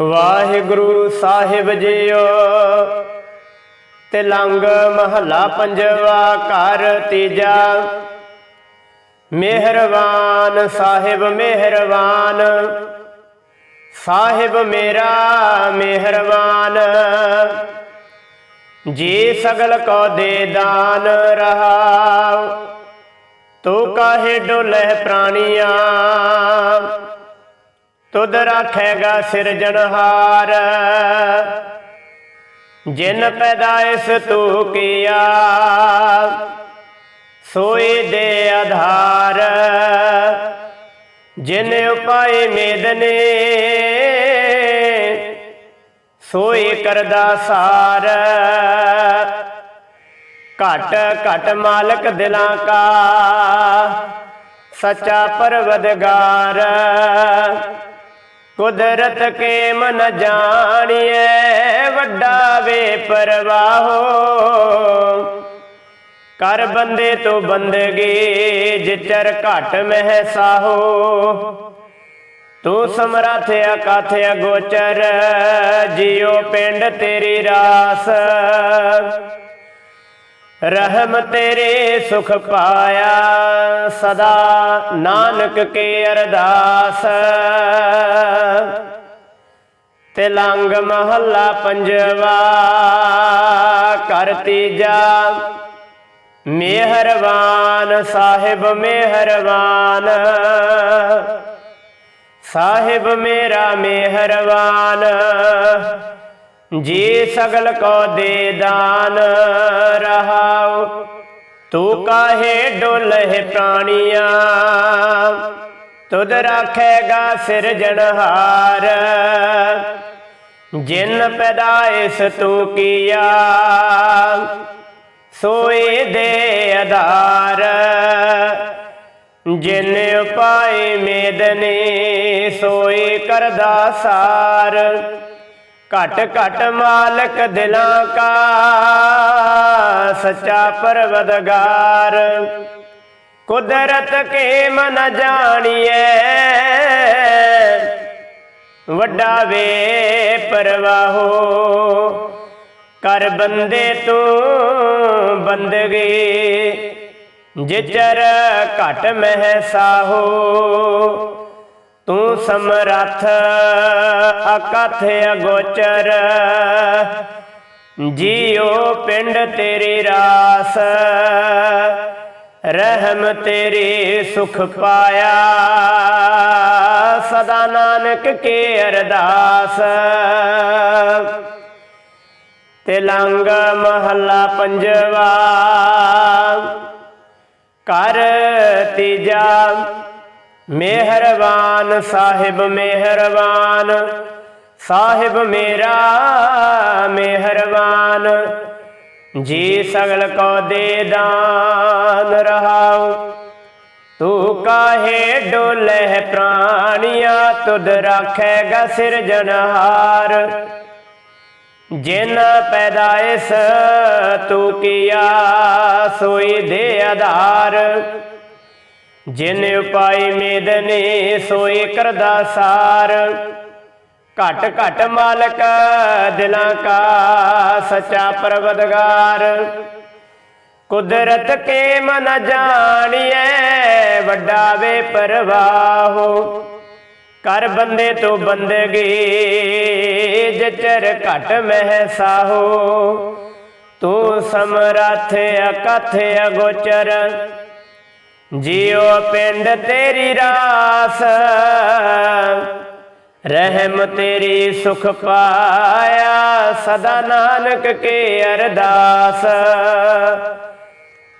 ਵਾਹਿਗੁਰੂ ਸਾਹਿਬ JIO, Tilang ਮਹੱਲਾ ਪੰਜਵਾ ਘਰ ਤੀਜਾ। ਮਿਹਰਬਾਨ ਸਾਹਿਬ ਮਿਹਰਬਾਨ। ਸਾਹਿਬ ਮੇਰਾ ਮਿਹਰਬਾਨ। ਜੀ ਸਗਲ ਕੋ ਦੇ ਦਾਨ ਰਹਾਉ ਤੂੰ ਕਾਹੇ ਡੋਲੇ ਪ੍ਰਾਣੀਆਂ? ਤੁਧ ਰਾਖੇਗਾ ਸਿਰਜਣਹਾਰ ਜਿਨ ਪੈਦਾਇਸ ਤੂੰ ਕੀਆ ਸੋਏ ਦੇ ਆਧਾਰ। ਜਿਨ ਉਪਾਏ ਮੇਦਨੇ ਸੋਏ ਕਰਦਾ ਸਾਰ। ਘਟ ਘਟ ਮਾਲਕ ਦਿਲਾਂ ਕਾ, ਸੱਚਾ ਪਰਵਦਗਾਰ। ਕੁਦਰਤ ਕੇ ਮਨ ਜਾਣੀਏ ਵੱਡਾ ਵੇ ਪਰਵਾਹੋ। ਕਰ ਬੰਦੇ ਤੋਂ ਬੰਦਗੀ, ਜਿਚਰ ਘਟ ਮਹਿ ਸਾਹੋ ਤੂੰ ਸਮਰੱਥ ਅਕਥ ਅਗੋਚਰ ਜਿਉ ਪਿੰਡ ਤੇਰੀ ਰਾਸ। ਰਹਿਮ ਤੇਰੇ ਸੁਖ ਪਾਇਆ ਸਦਾ ਨਾਨਕ ਕੇ ਅਰਦਾਸ। ਤਿਲੰਗ ਮਹੱਲਾ ਪੰਜਵਾ ਕਰ ਤੀਜਾ, ਮਿਹਰਬਾਨ ਸਾਹਿਬ ਮਿਹਰਬਾਨ। ਸਾਹਿਬ ਮੇਰਾ ਮਿਹਰਬਾਨ। ਜੀ ਸਗਲ ਕੋ ਦੇ ਦਾਨ ਰਹਾਉ, ਤੂੰ ਕਾਹੇ ਡੋਲੇ ਪ੍ਰਾਣੀਆਂ? ਤੁਧ ਰਾਖੇਗਾ ਸਿਰਜਣਹਾਰ ਜਿਨ ਪੈਦਾਇਸ ਤੂੰ ਕੀਆ? ਸੋਏ ਦੇ ਆਧਾਰ, ਜਿਨ ਉਪਾਏ ਮੇਦਨੇ, ਸੋਏ ਕਰਦਾ ਸਾਰ। ਘਟ ਘਟ ਮਾਲਕ ਦਿਲਾਂ ਕਾ, ਸੱਚਾ ਪਰਵਦਗਾਰ ਕੁਦਰਤ ਕੇ ਮਨ ਜਾਣੀਏ ਵੱਡਾ ਵੇ ਪਰਵਾਹੋ। ਕਰ ਬੰਦੇ ਤੂੰ ਬੰਦਗੀ, ਜਿਚਰ ਘਟ ਮਹਿ ਸਾਹੋ ਤੂੰ ਸਮਰੱਥ ਅਕਥ ਅਗੋਚਰ। ਜੀਉ ਪਿੰਡ ਤੇਰੀ ਰਾਸ, ਰਹਿਮ ਤੇਰੇ ਸੁਖ ਪਾਇਆ। ਸਦਾ ਨਾਨਕ ਕੇ ਅਰਦਾਸ। ਤਿਲੰਗ ਮਹੱਲਾ ਪੰਜਵਾ। ਕਰ ਤੀਜਾ। ਮਿਹਰਬਾਨ ਸਾਹਿਬ ਮਿਹਰਬਾਨ। ਸਾਹਿਬ ਮੇਰਾ ਮਿਹਰਬਾਨ। ਜੀ ਸਗਲ ਕੋ ਦੇ ਦਾਨ ਰਹਾਉ। ਤੂੰ ਕਾਹੇ ਡੋਲੇ ਪ੍ਰਾਣੀਆਂ, ਤੁਧ ਰਾਖੇਗਾ ਸਿਰਜਣਹਾਰ ਜਿਨ ਪੈਦਾਇਸ ਤੂੰ ਕੀਆ ਸੋਈ ਦੇ ਆਧਾਰ। ਜਿਨ ਉਪਾਈ ਮੇਦਨੇ ਸੋਏ ਕਰਦਾ ਸਾਰ। ਘਟ ਘਟ ਮਾਲਕ, ਦਿਲਾਂ ਕਾ ਸੱਚਾ ਪਰਵਦਗਾਰ। ਕੁਦਰਤ ਕੇ ਮਨ ਜਾਣੀਏ ਵੱਡਾ ਵੇ ਪਰਵਾਹੋ। ਕਰ ਬੰਦੇ ਤੋਂ ਬੰਦਗੀ, ਜਚਰ ਘਟ ਮਹਿ ਸਾਹੋ ਤੂੰ ਸਮਰੱਥ, ਅਕਥ, ਅਗੋਚਰ। ਜਿਉ ਪਿੰਡ ਤੇਰੀ ਰਾਸ, ਰਹਿਮ ਤੇਰੀ ਸੁਖ ਪਾਇਆ, ਸਦਾ ਨਾਨਕ ਕੇ ਅਰਦਾਸ।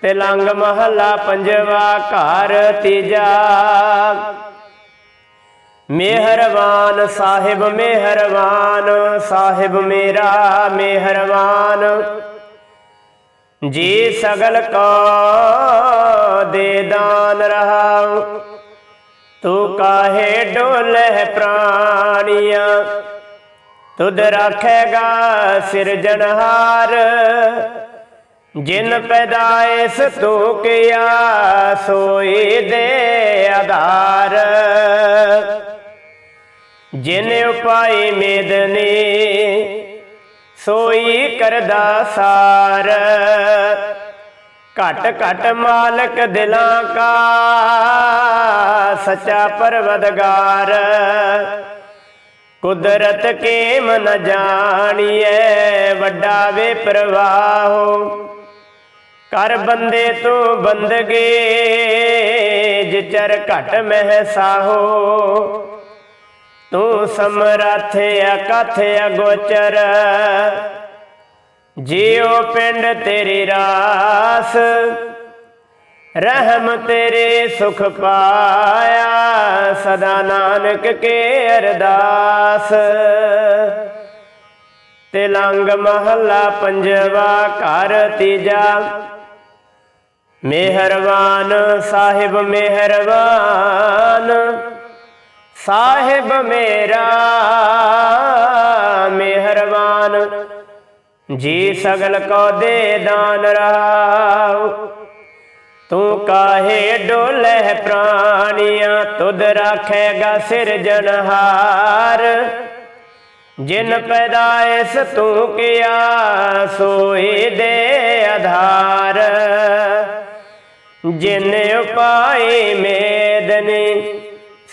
ਤਿਲੰਗ ਮਹੱਲਾ ਪੰਜਵਾ ਘਰ ਤੀਜਾ। ਮਿਹਰਬਾਨ ਸਾਹਿਬ ਮਿਹਰਬਾਨ ਸਾਹਿਬ ਮੇਰਾ ਮਿਹਰਬਾਨ ਜੀ ਸਗਲ ਕੋ ਦੇ ਦਾਨ ਰਹਾਉ ਤੂੰ ਕਾਹੇ ਡੋਲੇ ਪ੍ਰਾਣੀਆਂ? ਤੁਧ ਰਾਖੇਗਾ ਸਿਰਜਣਹਾਰ ਜਿਨ ਪੈਦਾਇਸ ਤੂੰ ਕੀਆ ਸੋਈ ਦੇ ਆਧਾਰ। ਜਿਨ ਉਪਾਈ ਮੇਦਨੀ ਸੋਈ ਕਰਦਾ ਸਾਰ। ਘਟ ਘਟ ਮਾਲਕ ਦਿਲਾਂ ਕਾ, ਸੱਚਾ ਪਰਵਦਗਾਰ। ਕੁਦਰਤ ਕੇ ਮਨ ਜਾਣੀਐ, ਵੱਡਾ ਵੇ ਪ੍ਰਵਾਹੋ। ਕਰ ਬੰਦੇ ਤੂੰ ਬੰਦਗੇ, ਜਿਚਰ ਘਟ ਮਹਿ ਸਾਹੋ ਤੂੰ ਸਮਰੱਥ ਅਕਥ ਅਗੋਚਰ ਜਿਉ ਪਿੰਡ ਤੇਰੀ ਰਾਸ, ਰਹਿਮ ਤੇਰੇ ਸੁਖ ਪਾਇਆ, ਸਦਾ ਨਾਨਕ ਕੇ ਅਰਦਾਸ। ਤਿਲੰਗ ਮਹੱਲਾ ਪੰਜਵਾ ਘਰ ਤੀਜਾ ਮਿਹਰਬਾਨ ਸਾਹਿਬ ਮਿਹਰਬਾਨ ਸਾਹਿਬ ਮੇਰਾ ਮਿਹਰਬਾਨ। ਜੀ ਸਗਲ ਕੋ ਦੇ ਦਾਨ ਰਾਉ ਤੂੰ ਕਾਹੇ ਡੋਲੇ ਪ੍ਰਾਣੀਆਂ, ਤੁਧ ਰਾਖੇਗਾ ਸਿਰਜਣਹਾਰ ਜਿਨ ਪੈਦਾਇਸ ਤੂੰ ਕੀਆ, ਸੋਈ ਦੇ ਆਧਾਰ। ਜਿਨ ਉਪਾਈ ਮੇਦਨੀ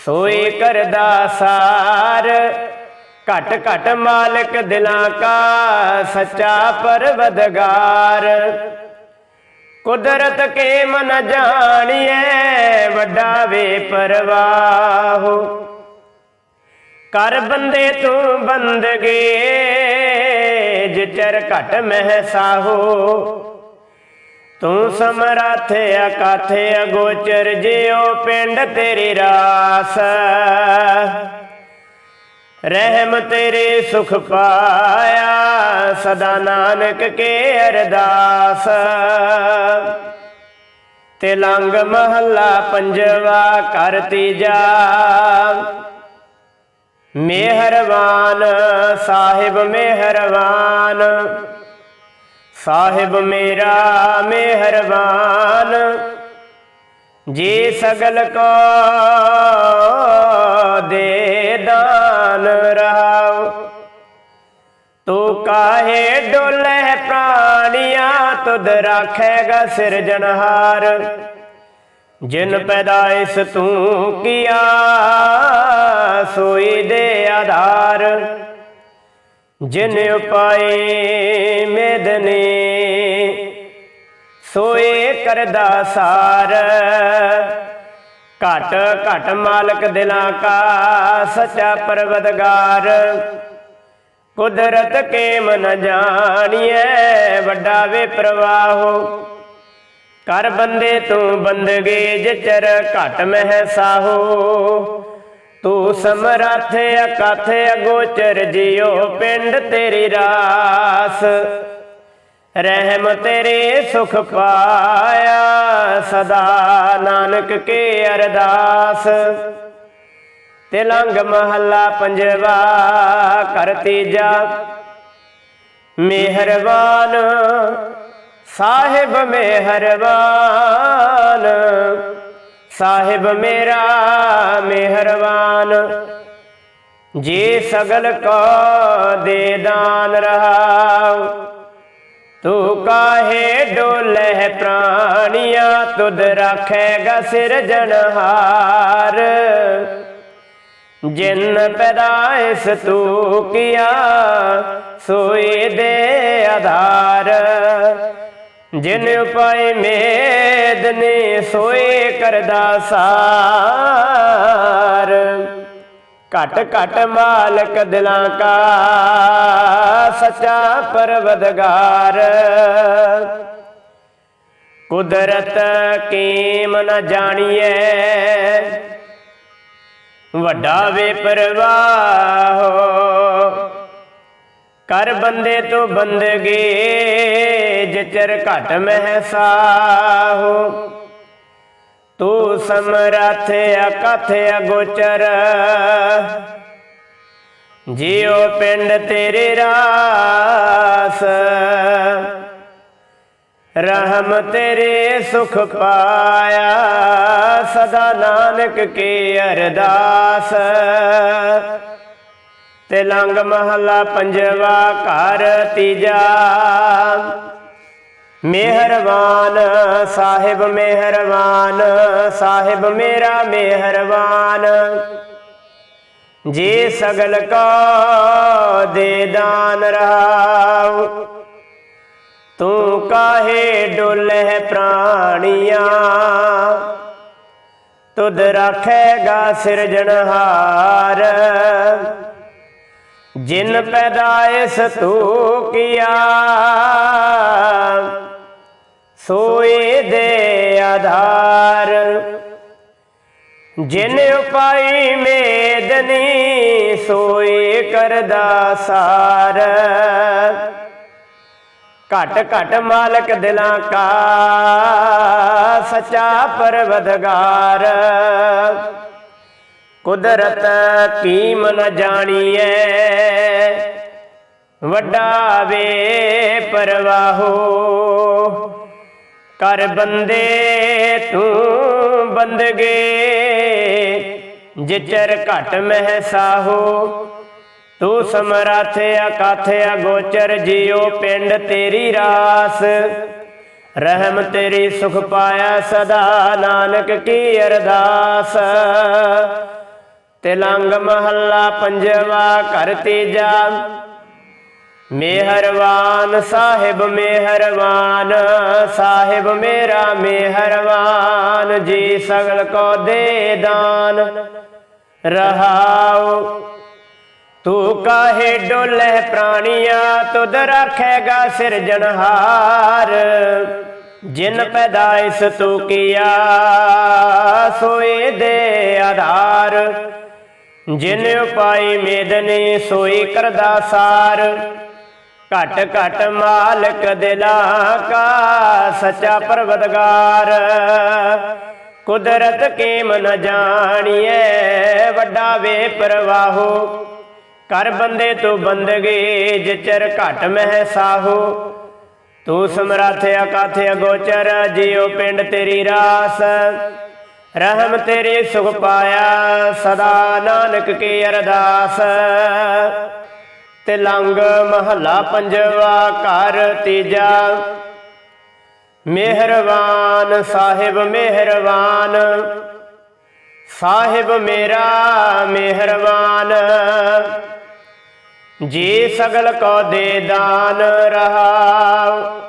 ਸੋਏ ਕਰਦਾ ਸਾਰ। ਘਟ ਘਟ ਮਾਲਕ ਦਿਲਾਂ ਕਾ ਸੱਚਾ ਪਰਵਦਗਾਰ। ਕੁਦਰਤ ਕੇ ਮਨ ਜਾਣੀਐ ਵੱਡਾ ਵੇ ਪਰਵਾਹੋ। ਕਰ ਬੰਦੇ ਤੂੰ ਬੰਦਗੇ, ਜਿਚਰ ਘਟ ਮਹਿ ਸਾਹੋ ਤੂੰ ਸਮਰੱਥ ਅਕਥ ਅਗੋਚਰ ਜਿਉ ਪਿੰਡ ਤੇਰੀ ਰਾਸ। ਰਹਿਮ ਤੇਰੇ ਸੁਖ ਪਾਇਆ ਸਦਾ ਨਾਨਕ ਕੇ ਅਰਦਾਸ। ਤੇ ਲੰਗ ਮਹੱਲਾ ਪੰਜਵਾ ਕਰ ਤੀਜਾ। ਮਿਹਰਬਾਨ ਸਾਹਿਬ ਮਿਹਰਬਾਨ ਸਾਹਿਬ ਮੇਰਾ ਮਿਹਰਬਾਨ। ਜੀ ਸਗਲ ਕੋ ਦੇ ਦਾਨ ਰਹਾਉ। ਤੂੰ ਕਾਹੇ ਡੋਲੇ ਪ੍ਰਾਣੀਆਂ ਤੁਧ ਰਾਖੇਗਾ ਸਿਰਜਣਹਾਰ ਜਿਨ ਪੈਦਾਇਸ ਤੂੰ ਕੀਆ ਸੋਈ ਦੇ ਆਧਾਰ। ਜਿਨ ਉਪਾਏ ਮੇਦਨੇ, ਸੋਏ ਕਰਦਾ ਸਾਰ। ਘਟ ਘਟ ਮਾਲਕ ਦਿਲਾਂ ਕਾ ਸਚਾ ਪਰਵਦਗਾਰ ਕੁਦਰਤ ਕੇ ਮਨ ਜਾਣੀਐ, ਵੱਡਾ ਵੇ ਪ੍ਰਵਾਹੋ। ਕਰ ਬੰਦੇ ਤੂੰ ਬੰਦਗੇ, ਜਿਚਰ ਘਟ ਮਹਿ ਸਾਹੋ ਤੂੰ ਸਮਰੱਥ ਅਕਥ ਅਗੋਚਰ ਜਿਉ ਪਿੰਡ ਤੇਰੀ ਰਾਸ ਰਹਿਮ ਤੇਰੇ ਸੁਖ ਪਾਇਆ ਸਦਾ ਨਾਨਕ ਕੇ ਅਰਦਾਸ ਤਿਲੰਗ ਮਹੱਲਾ ਪੰਜਵਾ ਕਰ ਤੀਜਾ ਮਿਹਰਬਾਨ ਸਾਹਿਬ ਮਿਹਰਬਾਨ ਸਾਹਿਬ ਮੇਰਾ ਮਿਹਰਬਾਨ, ਜੇ ਸਗਲ ਕੋ ਦੇ ਦਾਨ ਰਹਾਉ। ਤੂੰ ਕਾਹੇ ਡੋਲੇ ਪ੍ਰਾਣੀਆਂ, ਤੁਧ ਰਾਖੇਗਾ ਸਿਰਜਣਹਾਰ ਜਿਨ ਪੈਦਾਇਸ ਤੂੰ ਕੀਆ, ਸੋਏ ਦੇ ਆਧਾਰ। ਜਿਨ ਉਪਾਏ ਮੇਦਨੇ ਸੋਏ ਕਰਦਾ ਸਾਰ। ਘਟ ਘਟ ਮਾਲਕ ਦਿਲਾਂ ਕਾ ਸਚਾ ਪਰਵਦਗਾਰ। ਕੁਦਰਤ ਕੀਮ ਨ ਜਾਣੀਐ। ਵੱਡਾ ਵੇ ਪਰਵਾਹੋ ਕਰ ਬੰਦੇ ਤੋਂ ਬੰਦਗੇ ਜਿਚਰ ਘਟ ਮਹਿ ਸਾਹੋ ਤੂੰ ਸਮਰਥ ਅਕਥ ਅਗੋਚਰ। ਜਿਉ ਪਿੰਡ ਤੇਰੇ ਰਾਸ। ਰਹਿਮ ਤੇਰੇ ਸੁਖ ਪਾਇਆ। ਸਦਾ ਨਾਨਕ ਕੀ ਅਰਦਾਸ। ਤੇ ਲੰਗ ਮਹੱਲਾ ਪੰਜਵਾ ਘਰ ਤੀਜਾ। ਮਿਹਰਬਾਨ, ਸਾਹਿਬ ਮਿਹਰਬਾਨ, ਸਾਹਿਬ ਮੇਰਾ ਮਿਹਰਬਾਨ। ਜੇ ਸਗਲ ਕਾ ਦੇ ਦਾਨ ਰਹਾਉ ਤੂੰ ਕਾਹੇ ਡੋਲੇ ਪ੍ਰਾਣੀਆਂ? ਤੁਧ ਰੱਖੇਗਾ ਸਿਰਜਣਹਾਰ ਜਿਨ ਪੈਦਾਇਸ ਤੂੰ ਕੀਆ ਸੋਏ ਦੇ ਆਧਾਰ। ਜਿਨ ਉਪਾਈ ਮੇਦਨੀ, ਸੋਏ ਕਰਦਾ ਸਾਰ। ਘਟ ਘਟ ਮਾਲਕ ਦਿਲਾਂ ਕਾ, ਸਚਾ ਪਰਵਦਗਾਰ। ਕੁਦਰਤ ਕੀਮ ਨ ਜਾਣੀਐ, ਵੱਡਾ ਵੇ ਪਰਵਾਹੋ। ਕਰ ਬੰਦੇ ਤੂੰ ਬੰਦਗੇ, ਜਿਚਰ ਘਟ ਮਹਿ ਸਾਹੋ ਤੂੰ ਸਮਰੱਥ ਅਕਥ ਅਗੋਚਰ ਜਿਉ, ਪਿੰਡ ਤੇਰੀ ਰਾਸ। ਰਹਿਮ ਤੇਰੀ ਸੁਖ ਪਾਇਆ ਸਦਾ, ਨਾਨਕ ਕੀ ਅਰਦਾਸ। ਤਿਲੰਗ ਮਹੱਲਾ ਪੰਜਵਾ ਘਰ ਤੀਜਾ ਮਿਹਰਬਾਨ ਸਾਹਿਬ ਮਿਹਰਬਾਨ ਸਾਹਿਬ, ਮੇਰਾ ਮਿਹਰਬਾਨ ਜੀ, ਸਗਲ ਕੋ ਦੇ ਦਾਨ। ਰਹਾਉ, ਤੂੰ ਕਾਹੇ ਡੋਲੇ ਪ੍ਰਾਣੀਆਂ, ਤੁਧ ਰੱਖੇਗਾ ਸਿਰਜਣਹਾਰ ਜਿਨ ਪੈਦਾਇਸ ਤੂੰ ਕੀਆ, ਸੋਏ ਦੇ ਆਧਾਰ। ਜਿਨ ਉਪਾਈ ਮੇਦਨੀ, ਸੋਈ ਕਰਦਾ ਸਾਰ। ਘਟ ਘਟ ਮਾਲਕ ਦਿਲਾਂ ਕਾ ਸਚਾ ਪਰਵਦਗਾਰ ਕੁਦਰਤ ਕੀ ਮਨ ਜਾਣੀਐ, ਵੱਡਾ ਵੇ ਪ੍ਰਵਾਹੋ। ਕਰ ਬੰਦੇ ਤੂੰ ਬੰਦਗੀ, ਜਿਚਰ ਘਟ ਮਹਿ ਸਾਹੋ ਤੂੰ ਸਮਰੱਥ ਅਕਥ ਅਗੋਚਰ, ਜਿਉ ਪਿੰਡ ਤੇਰੀ ਰਾਸ। ਰਹਿਮ ਤੇਰੇ ਸੁਖ ਪਾਇਆ, ਸਦਾ ਨਾਨਕ ਕੀ ਅਰਦਾਸ। ਤਿਲੰਗ ਮਹੱਲਾ ਪੰਜਵਾ ਘਰ ਤੀਜਾ। ਮਿਹਰਬਾਨ ਸਾਹਿਬ ਮਿਹਰਬਾਨ। ਸਾਹਿਬ ਮੇਰਾ ਮਿਹਰਬਾਨ। ਜੀ ਸਗਲ ਕੋ ਦੇ ਦਾਨ ਰਹਾਉ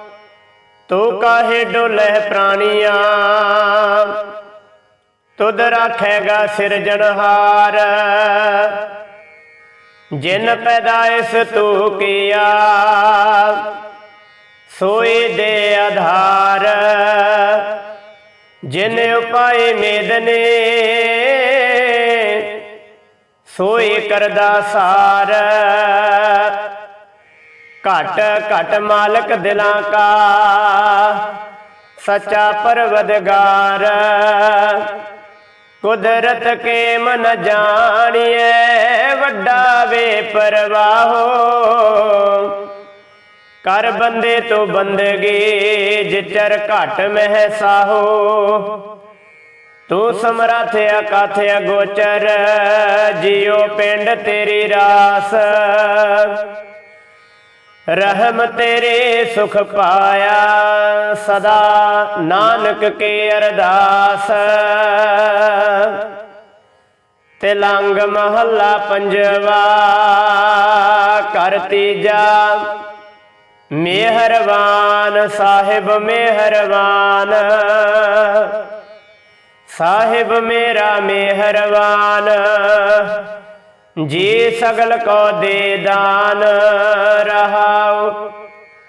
ਤੂੰ ਕਾਹੇ ਡੋਲੇ ਪ੍ਰਾਣੀਆਂ। ਤੁਧ ਰੱਖੇਗਾ ਸਿਰਜਣਹਾਰ। ਜਿਨ ਪੈਦਾਇਸ ਤੂੰ ਕੀਆ, ਸੋਈ ਦੇ ਆਧਾਰ। ਜਿਨ ਉਪਾਏ ਮੇਦਨੇ ਸੋਏ ਕਰਦਾ ਸਾਰ। ਘਟ ਘਟ ਮਾਲਕ ਦਿਲਾਂ ਕਾ, ਸੱਚਾ ਪਰਵਦਗਾਰ। ਕੁਦਰਤ ਕੇ ਮਨ ਜਾਣੀਐ, ਵੱਡਾ ਵੇ ਪਰਵਾਹੋ। ਕਰ ਬੰਦੇ ਤੋਂ ਬੰਦਗੀ, ਜਿਚਰ ਘਟ ਮਹਿ ਸਾਹੋ ਤੂੰ ਸਮਰੱਥ ਅਕਥ ਅਗੋਚਰ, ਜਿਉ ਪਿੰਡ ਤੇਰੀ ਰਾਸ। ਰਹਿਮ ਤੇਰੇ ਸੁਖ ਪਾਇਆ, ਸਦਾ ਨਾਨਕ ਕੇ ਅਰਦਾਸ। ਤਿਲੰਗ ਮਹੱਲਾ ਪੰਜਵਾ, ਕਰ ਤੀਜਾ। ਮਿਹਰਬਾਨ ਸਾਹਿਬ ਮਿਹਰਬਾਨ। ਸਾਹਿਬ ਮੇਰਾ ਮਿਹਰਬਾਨ। ਜੀ ਸਗਲ ਕੋ ਦੇ ਦਾਨ ਰਹਾਉ,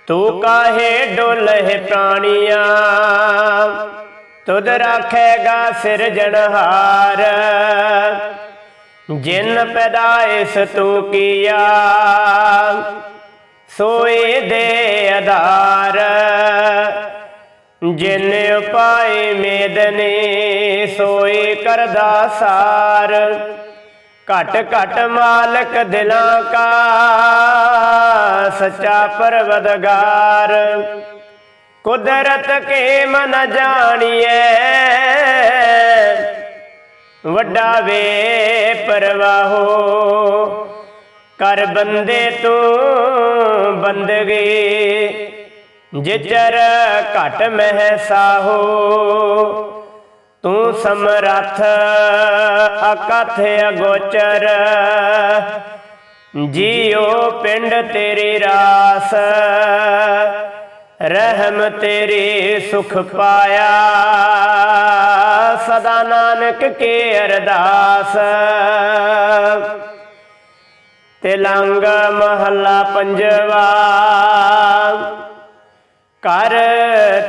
ਤੂੰ ਕਾਹੇ ਡੋਲੇ ਪ੍ਰਾਣੀਆਂ? ਤੁਧ ਰੱਖੇਗਾ ਸਿਰਜਣਹਾਰ ਜਿਨ ਪੈਦਾਇਸ ਤੂੰ ਕੀਆ? ਸੋਏ ਦੇ ਆਧਾਰ, ਜਿਨ ਉਪਾਏ ਮੇਦਨੇ, ਸੋਏ ਕਰਦਾ ਸਾਰ। ਘਟ ਘਟ ਮਾਲਕ ਦਿਲਾਂ ਕਾ, ਸੱਚਾ ਪਰਵਦਗਾਰ। ਕੁਦਰਤ ਕੇ ਮਨ ਜਾਣੀਐ, ਵੱਡਾ ਵੇ ਪਰਵਾਹੋ। ਕਰ ਬੰਦੇ ਤੂੰ ਬੰਦਗੀ, ਜਿਚਰ ਘਟ ਮਹਿ ਸਾਹੋ ਤੂੰ ਸਮਰੱਥ ਅਕਥ ਅਗੋਚਰ। ਜੀਉ ਪਿੰਡ ਤੇਰੀ ਰਾਸ, ਰਹਿਮ ਤੇਰੇ ਸੁਖ ਪਾਇਆ। ਸਦਾ ਨਾਨਕ ਕੇ ਅਰਦਾਸ। ਤਿਲੰਗ ਮਹੱਲਾ ਪੰਜਵਾ। ਕਰ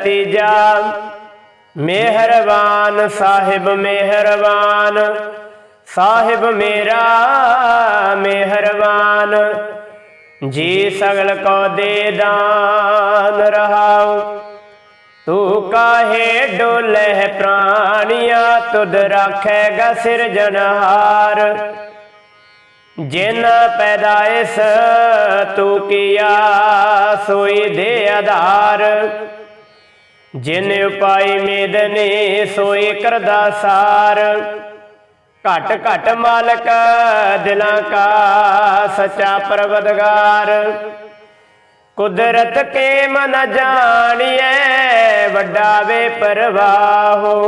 ਤੀਜਾ। ਮਿਹਰਬਾਨ ਸਾਹਿਬ ਮਿਹਰਬਾਨ। ਸਾਹਿਬ ਮੇਰਾ ਮਿਹਰਬਾਨ। ਜੀ ਸਗਲ ਕੋ ਦੇ ਦਾਨ ਰਹਾਉ। ਤੂੰ ਕਾਹੇ ਡੋਲੇ ਪ੍ਰਾਣੀਆਂ, ਤੁਧ ਰਾਖੇਗਾ ਸਿਰਜਣਹਾਰ ਜਿਨ ਪੈਦਾਇਸ ਤੂੰ ਕੀਆ ਸੋਈ ਦੇ ਆਧਾਰ। ਜਿਨ ਉਪਾਈ ਮੇਦਨੇ ਸੋਏ ਕਰਦਾ ਸਾਰ। ਘਟ ਘਟ ਮਾਲਕ, ਦਿਲਾਂ ਕਾ ਸੱਚਾ ਪਰਵਦਗਾਰ। ਕੁਦਰਤ ਕੇ ਮਨ ਜਾਣੀਐ, ਵੱਡਾ ਵੇ ਪਰਵਾਹੋ।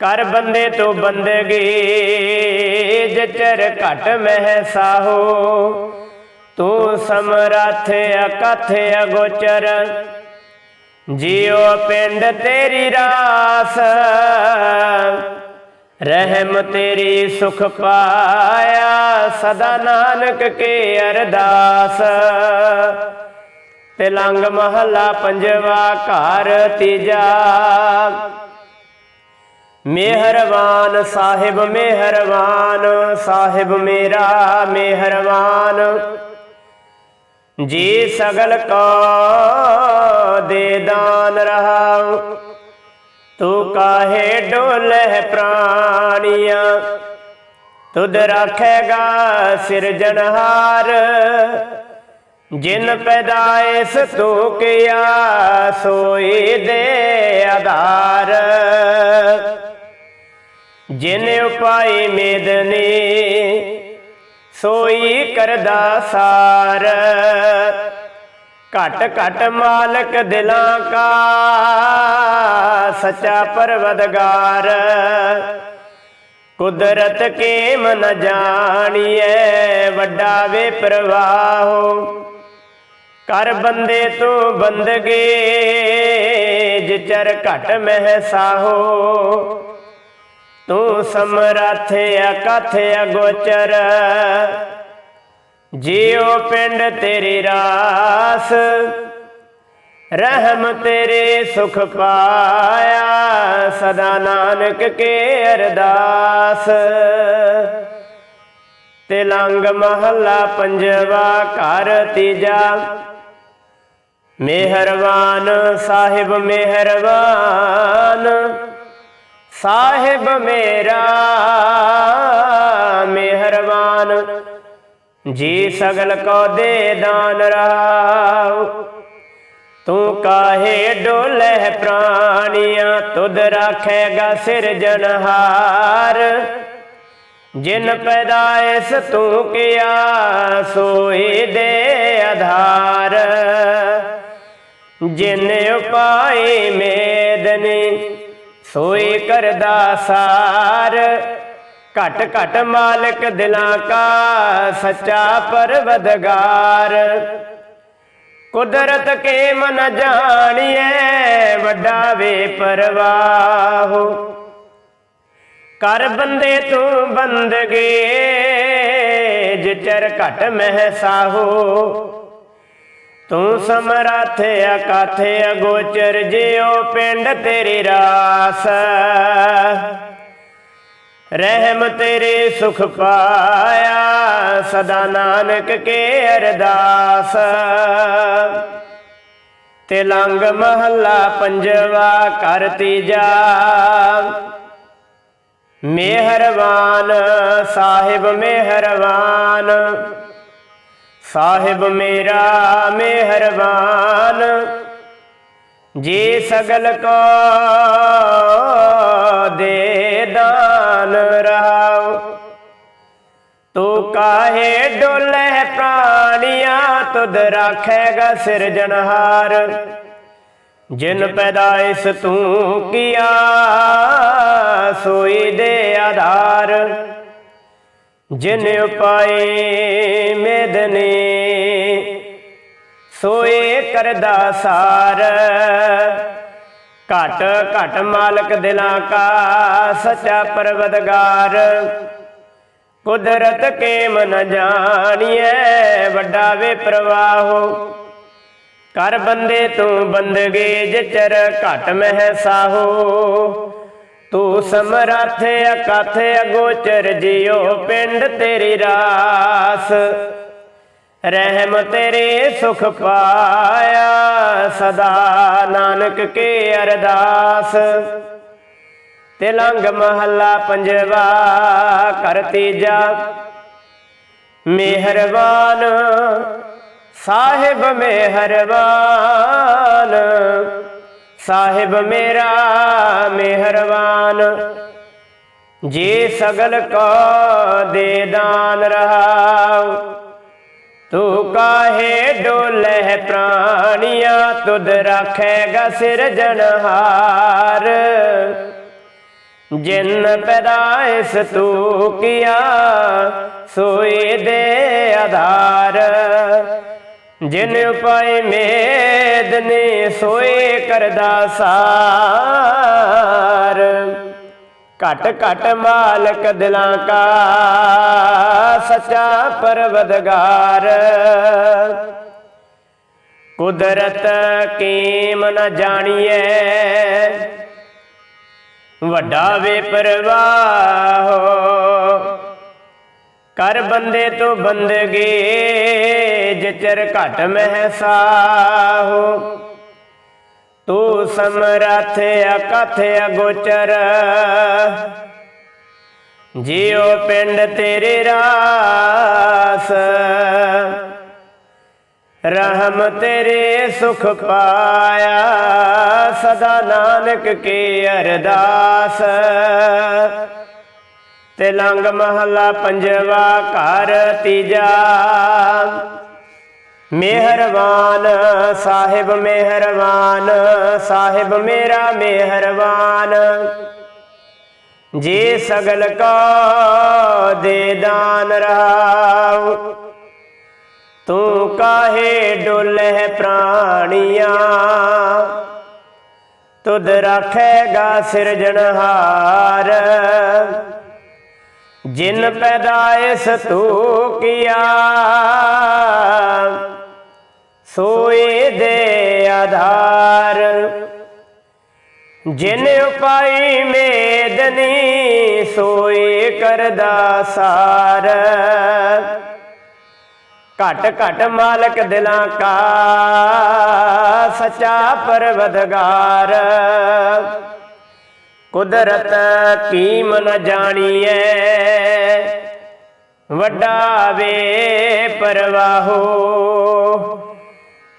ਕਰ ਬੰਦੇ ਤੋਂ ਬੰਦਗੀ ਜਚਰ ਘਟ ਮਹਿ ਸਾਹੋ ਤੂੰ ਸਮਰੱਥ ਅਕਥ ਅਗੋਚਰ ਜੀਉ ਪਿੰਡ ਤੇਰੀ ਰਾਸ, ਰਹਿਮ ਤੇਰੀ ਸੁਖ ਪਾਇਆ, ਸਦਾ ਨਾਨਕ ਕੇ ਅਰਦਾਸ। ਤਿਲੰਗ ਮਹੱਲਾ ਪੰਜਵਾ ਘਰ ਤੀਜਾ। ਮਿਹਰਬਾਨ ਸਾਹਿਬ ਮਿਹਰਬਾਨ ਸਾਹਿਬ ਮੇਰਾ ਮਿਹਰਬਾਨ ਜੀ ਸਗਲ ਕਾ ਦੇ ਦਾਨ ਰਹਾਉ ਤੂੰ ਕਾਹੇ ਡੋਲੇ ਪ੍ਰਾਣੀਆਂ? ਤੁਧ ਰਾਖੇਗਾ ਸਿਰਜਣਹਾਰ ਜਿਨ ਪੈਦਾਇਸ ਤੂੰ ਕੀਆ, ਸੋਈ ਦੇ ਆਧਾਰ। ਜਿਨ ਉਪਾਈ ਮੇਦਨੀ ਸੋਈ ਕਰਦਾ ਸਾਰ। ਘਟ ਘਟ ਮਾਲਕ ਦਿਲਾਂ ਕਾ, ਸੱਚਾ ਪਰਵਦਗਾਰ। ਕੁਦਰਤ ਕੇ ਮਨ ਜਾਣੀਐ, ਵੱਡਾ ਵੇ ਪ੍ਰਵਾਹੋ। ਕਰ ਬੰਦੇ ਤੂੰ ਬੰਦਗੇ, ਜਿਚਰ ਘਟ ਮਹਿ ਸਾਹੋ ਤੂੰ ਸਮਰੱਥ ਅਕਥ ਅਗੋਚਰ। ਜੀਉ ਪਿੰਡ ਤੇਰੀ ਰਾਸ, ਰਹਿਮ ਤੇਰੇ ਸੁਖ ਪਾਇਆ। ਸਦਾ ਨਾਨਕ ਕੇ ਅਰਦਾਸ। ਤਿਲੰਗ ਮਹੱਲਾ ਪੰਜਵਾ ਘਰ ਤੀਜਾ। ਮਿਹਰਬਾਨ ਸਾਹਿਬ ਮਿਹਰਬਾਨ ਸਾਹਿਬ ਮੇਰਾ ਮਿਹਰਬਾਨ, ਜੀ ਸਗਲ ਕੋ ਦੇ ਦਾਨ ਰਹਾਉ ਤੂੰ ਕਾਹੇ ਡੋਲੇ ਪ੍ਰਾਣੀਆਂ, ਤੁਧ ਰਾਖੇਗਾ ਸਿਰਜਣਹਾਰ ਜਿਨ ਪੈਦਾਇਸ ਤੂੰ ਕੀਆ, ਸੋਈ ਦੇ ਆਧਾਰ। ਜਿਨ ਉਪਾਈ ਮੇਦਨੀ ਸੋਏ ਕਰਦਾ ਸਾਰ। ਘਟ ਘਟ ਮਾਲਕ ਦਿਲਾਂ ਕਾ ਸੱਚਾ ਪਰਵਦਗਾਰ। ਕੁਦਰਤ ਕੇ ਮਨ ਜਾਣੀਐ, ਵੱਡਾ ਵੇ ਪਰਵਾਹੋ। ਕਰ ਬੰਦੇ ਤੂੰ ਬੰਦਗੇ, ਜਿਚਰ ਘਟ ਮਹਿ ਸਾਹੋ ਤੂੰ ਸਮਰੱਥ ਅਕਥ ਅਗੋਚਰ ਜਿਉ ਪਿੰਡ ਤੇਰੀ ਰਾਸ। ਰਹਿਮ ਤੇਰੇ ਸੁਖ ਪਾਇਆ, ਸਦਾ ਨਾਨਕ ਕੇ ਅਰਦਾਸ। ਤੇ ਲੰਗ ਮਹੱਲਾ ਪੰਜਵਾ ਕਰ ਤੀਜਾ। ਮਿਹਰਬਾਨ ਸਾਹਿਬ ਮਿਹਰਬਾਨ ਸਾਹਿਬ ਮੇਰਾ ਮਿਹਰਬਾਨ, ਜੀ ਸਗਲ ਕੋ ਦੇ ਦਾਨ ਰਹਾਉ। ਤੂੰ ਕਾਹੇ ਡੋਲੇ ਪ੍ਰਾਣੀਆਂ, ਤੁਧ ਰਾਖੇਗਾ ਸਿਰਜਣਹਾਰ ਜਿਨ ਪੈਦਾਇਸ ਤੂੰ ਕੀਆ, ਸੋਈ ਦੇ ਆਧਾਰ। ਜਿਨ ਉਪਾਏ ਮੇਦਨੇ, ਸੋਏ ਕਰਦਾ ਸਾਰ। ਘਟ ਘਟ ਮਾਲਕ ਦਿਲਾਂ ਕਾ ਸਚਾ ਪਰਵਦਗਾਰ। ਕੁਦਰਤ ਕੇ ਮਨ ਜਾਣੀਐ, ਵੱਡਾ ਵੇ ਪ੍ਰਵਾਹੋ। ਕਰ ਬੰਦੇ ਤੂੰ ਬੰਦਗੇ, ਜਿਚਰ ਘਟ ਮਹਿ ਸਾਹੋ ਤੂੰ ਸਮਰੱਥ ਅਕਥ ਅਗੋਚਰ ਜਿਉ, ਪਿੰਡ ਤੇਰੀ ਰਾਸ। ਰਹਿਮ ਤੇਰੇ ਸੁਖ ਪਾਇਆ, ਸਦਾ ਨਾਨਕ ਕੇ ਅਰਦਾਸ। ਤਿਲੰਗ ਮਹੱਲਾ ਪੰਜਵਾ ਕਰ ਤੀਜਾ। ਮਿਹਰਬਾਨ ਸਾਹਿਬ, ਮਿਹਰਬਾਨ। ਸਾਹਿਬ ਮੇਰਾ ਮਿਹਰਬਾਨ, ਜੇ ਸਗਲ ਕੋ ਦੇ ਦਾਨ ਰਹਾਉ। ਤੂੰ ਕਾਹੇ ਡੋਲੇ ਪ੍ਰਾਣੀਆਂ, ਤੁਧ ਰਾਖੇਗਾ ਸਿਰਜਣਹਾਰ ਜਿਨ ਪੈਦਾਇਸ ਤੂੰ ਕੀਆ ਸੋਈ ਦੇ ਆਧਾਰ। ਜਿਨ ਉਪਾਇ ਮੇਦ ਨੇ ਸੋਏ ਕਰਦਾ ਸਾਰ। ਘਟ ਘਟ ਮਾਲਕ ਦਿਲਾਂ ਕਾ ਸਚਾ ਪਰਵਦਗਾਰ। ਕੁਦਰਤ ਕੀਮ ਨ ਜਾਣੀਐ। ਵੱਡਾ ਵੇ ਪਰਵਾਹੋ ਕਰ ਬੰਦੇ ਤੋਂ ਬੰਦਗੇ ਜਿਚਰ ਘਟ ਮਹਿ ਸਾਹੋ ਤੂੰ ਸਮਰਥ ਅਕਥ ਅਗੋਚਰ। ਜਿਉ ਪਿੰਡ ਤੇਰੇ ਰਾਸ। ਰਹਿਮ ਤੇਰੇ ਸੁਖ ਪਾਇਆ। ਸਦਾ ਨਾਨਕ ਕੀ ਅਰਦਾਸ। ਤਿਲੰਗ ਮਹੱਲਾ ਪੰਜਵਾ ਘਰ ਤੀਜਾ। ਮਿਹਰਬਾਨ ਸਾਹਿਬ ਮਿਹਰਬਾਨ ਸਾਹਿਬ ਮੇਰਾ ਮਿਹਰਬਾਨ। ਜੀ ਸਗਲ ਕੋ ਦੇ ਦਾਨ ਰਹਾਉ ਤੂੰ ਕਾਹੇ ਡੋਲੇ ਪ੍ਰਾਣੀਆਂ? ਤੁਧ ਰਾਖੇਗਾ ਸਿਰਜਣਹਾਰ ਜਿਨ ਪੈਦਾਇਸ ਤੂੰ ਕੀਆ ਸੋਏ ਦੇ ਆਧਾਰ। ਜਿਨ ਉਪਾਈ ਮੇਦਨੀ ਸੋਏ ਕਰਦਾ ਸਾਰ। ਘਟ ਘਟ ਮਾਲਕ ਦਿਲਾਂ ਕਾ ਸਚਾ ਪਰਵਦਗਾਰ। ਕੁਦਰਤ ਕੀਮ ਨ ਜਾਣੀਐ, ਵੱਡਾ ਵੇ ਪਰਵਾਹੋ।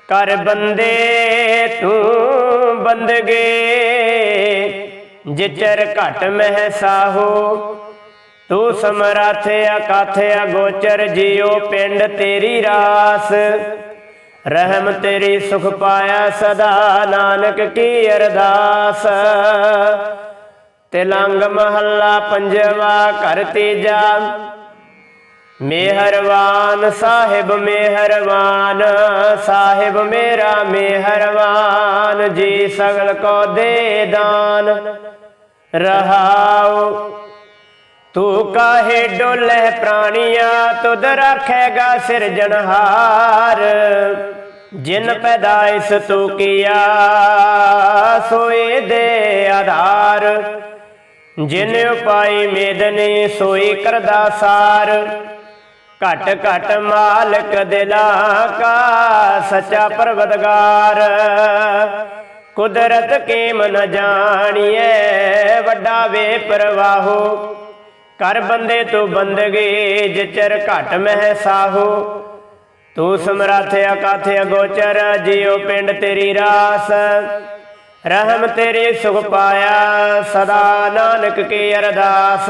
ਕਰ ਬੰਦੇ ਤੂੰ ਬੰਦਗੇ, ਜਿਚਰ ਘਟ ਮਹਿ ਸਾਹੋ ਤੂੰ ਸਮਰੱਥ ਅਕਥ ਅਗੋਚਰ ਜਿਉ, ਪਿੰਡ ਤੇਰੀ ਰਾਸ। ਰਹਿਮ ਤੇਰੀ ਸੁਖ ਪਾਇਆ ਸਦਾ, ਨਾਨਕ ਕੀ ਅਰਦਾਸ। ਤਿਲੰਗ ਮਹੱਲਾ ਪੰਜਵਾ ਘਰ ਤੀਜਾ ਮਿਹਰਬਾਨ ਸਾਹਿਬ ਮਿਹਰਬਾਨ ਸਾਹਿਬ, ਮੇਰਾ ਮਿਹਰਬਾਨ ਜੀ, ਸਗਲ ਕੋ ਦੇ ਦਾਨ। ਰਹਾਉ, ਤੂੰ ਕਾਹੇ ਡੋਲੇ ਪ੍ਰਾਣੀਆਂ, ਤੁਧ ਰਾਖੇਗਾ ਸਿਰਜਣਹਾਰ ਜਿਨ ਪੈਦਾਇਸ ਤੂੰ ਕੀਆ, ਸੋਏ ਦੇ ਆਧਾਰ। ਜਿਨ ਉਪਾਈ ਮੇਦਨੇ, ਸੋਈ ਕਰਦਾ ਸਾਰ। ਘਟ ਘਟ ਮਾਲਕ ਦਿਲਾਂ ਕਾ ਸਚਾ ਪਰਵਦਗਾਰ ਕੁਦਰਤ ਕੀ ਮਨ ਜਾਣੀਐ, ਵੱਡਾ ਵੇ ਪ੍ਰਵਾਹੋ ਕਰ ਬੰਦੇ ਤੂੰ ਬੰਦਗੇ, ਜਿਚਰ ਘਟ ਮਹਿ ਸਾਹੋ ਤੂੰ ਸਮਰੱਥ ਅਕਾਥ ਅਗੋਚਰ, ਜਿਉ ਪਿੰਡ ਤੇਰੀ ਰਾਸ। ਰਹਿਮ ਤੇਰੇ ਸੁਖ ਪਾਇਆ, ਸਦਾ ਨਾਨਕ ਕੀ ਅਰਦਾਸ।